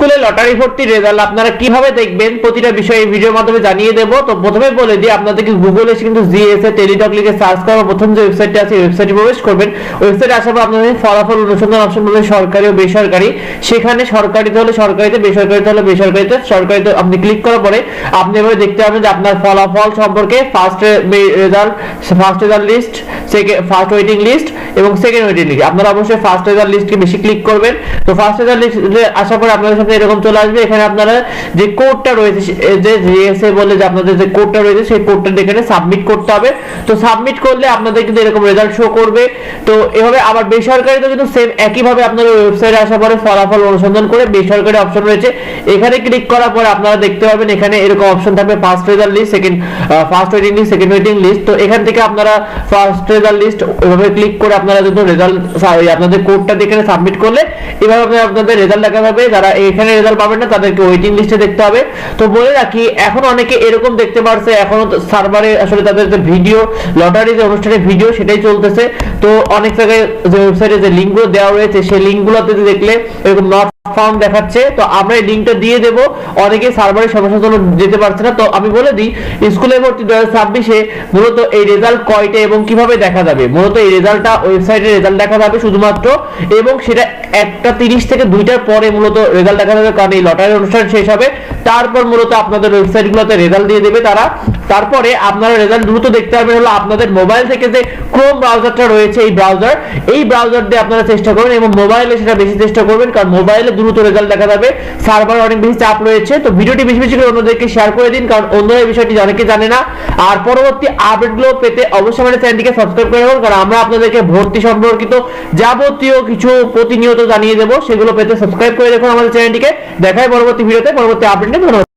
স্কুলে লটারি ভর্তি রেজাল্ট আপনারা কীভাবে দেখবেন? প্রতিটা বিষয়ে ভিডিওর মাধ্যমে জানিয়ে দেবো। তো প্রথমে বলে দিই, আপনাদেরকে গুগলে কিন্তু জিএসএ টেলিটক লিখে সার্চ করার প্রথম যে ওয়েবসাইটটা আছে ওয়েবসাইটে প্রবেশ করবেন। ওয়েবসাইটে আসার পর আপনাদের ফলাফল অনুসন্ধান অপশন বলবে সরকারি ও বেসরকারি। সেখানে সরকারিতে হলে সরকারিতে, বেসরকারিতে হলে বেসরকারিতে, সরকারিতে আপনি ক্লিক করার পরে আপনি এভাবে দেখতে পাবেন যে আপনার ফলাফল সম্পর্কে first result first result list second first waiting list এবং সেকেন্ড ওয়েটিং লিস্ট আপনারা অবশ্যই ফার্স্ট রেজাল্ট লিস্টকে বেশি ক্লিক করবেন। তো ফার্স্ট রেজাল্ট লিস্টে আসার পরে আপনাদের সাথে এরকম চলে আসবে। এখানে আপনারা যে কোডটা রয়েছে যে জিএসএ বলে যে আপনাদের যে কোডটা রয়েছে, সেই কোডটা এখানে সাবমিট করতে হবে। তো সাবমিট করলে আপনাদের কিন্তু এরকম রেজাল্ট শো করবে। তো এভাবে আবার বেসরকারিতে কিন্তু সেম একইভাবে আপনারা ওয়েবসাইটে আসার পরে ফলাফল অনুসন্ধান করে বেসরকারি অপশন রয়েছে। এখানে ক্লিক করার পরে আপনারা দেখতে পাবেন এখানে এরকম অপশন থাকবে first result list second first waiting list second waiting list তো এখান থেকে আপনারা ফার্স্ট রেজাল্ট লিস্ট এভাবে ক্লিক করে আপনারা কিন্তু রেজাল্ট আপনাদের কোডটা এখানে সাবমিট করলে, এভাবে আপনারা আপনাদের রেজাল্ট দেখা যাবে যারা এখানে রেজাল্ট পাবেন না, তাদেরকে ওয়েটিং লিস্টে দেখতে হবে। তো বলে রাখি, এখন অনেকে এরকম দেখতে পারছে, এখনও সার্ভারে আসলে তাদের যে ভিডিও লটারি যে অনুষ্ঠানের ভিডিও সেটাই চলতেছে। তো অনেক জায়গায় যে ওয়েবসাইটে যে লিঙ্কগুলো দেওয়া রয়েছে, সেই লিঙ্কগুলোতে দেখলে এরকম নট ফাউন্ড দেখাচ্ছে, তো আমরা এই লিঙ্কটা দিয়ে দেব। অনেকে সার্ভারের সমস্যার জন্য যেতে পারছে না, তো আমি বলে দিই, স্কুলে ভর্তি দু ছাব্বিশে মূলত এই রেজাল্ট কয়টা এবং কীভাবে দেখা যাবে? মূলত এই রেজাল্টটা ওয়েবসাইটে রেজাল্ট দেখা যাবে শুধুমাত্র, এবং সেটা একটা তিরিশ থেকে দুইটার পরে মূলত রেজাল্ট দেখা যাবে, কারণ এই লটারির অনুষ্ঠান শেষ হবে। তারপর মূলত আপনাদের ওয়েবসাইটগুলোতে রেজাল্ট দিয়ে দেবে তারা। তারপরে আপনারা রেজাল্ট দ্রুত দেখতে পারবেন হলো আপনাদের মোবাইল থেকে যে ক্রোম ব্রাউজারটা রয়েছে এই ব্রাউজার এই ব্রাউজার দিয়ে আপনারা চেষ্টা করবেন এবং মোবাইলে সেটা বেশি চেষ্টা করবেন কারণ মোবাইলে দ্রুত রেজাল্ট দেখা যাবে। সার্ভার অনেক বেশি চাপ রয়েছে। তো ভিডিওটি বেশি বেশি করে অন্যদেরকে শেয়ার করে দিন কারণ অন্যরা এই বিষয়টি অনেকে জানে না। আর পরবর্তী আপডেটগুলো পেতে অবশ্যই আমাদের চ্যানেলটিকে সাবস্ক্রাইব করে রাখুন কারণ আমরা আপনাদেরকে ভর্তি সম্পর্কিত যাবতীয় কিছু প্রতিনিয়ত জানিয়ে দেবো। সেগুলো পেতে সাবস্ক্রাইব করে রাখুন আমাদের চ্যানেলটিকে দেখায় পরবর্তী ভিডিওতে পরবর্তী আপডেট anda por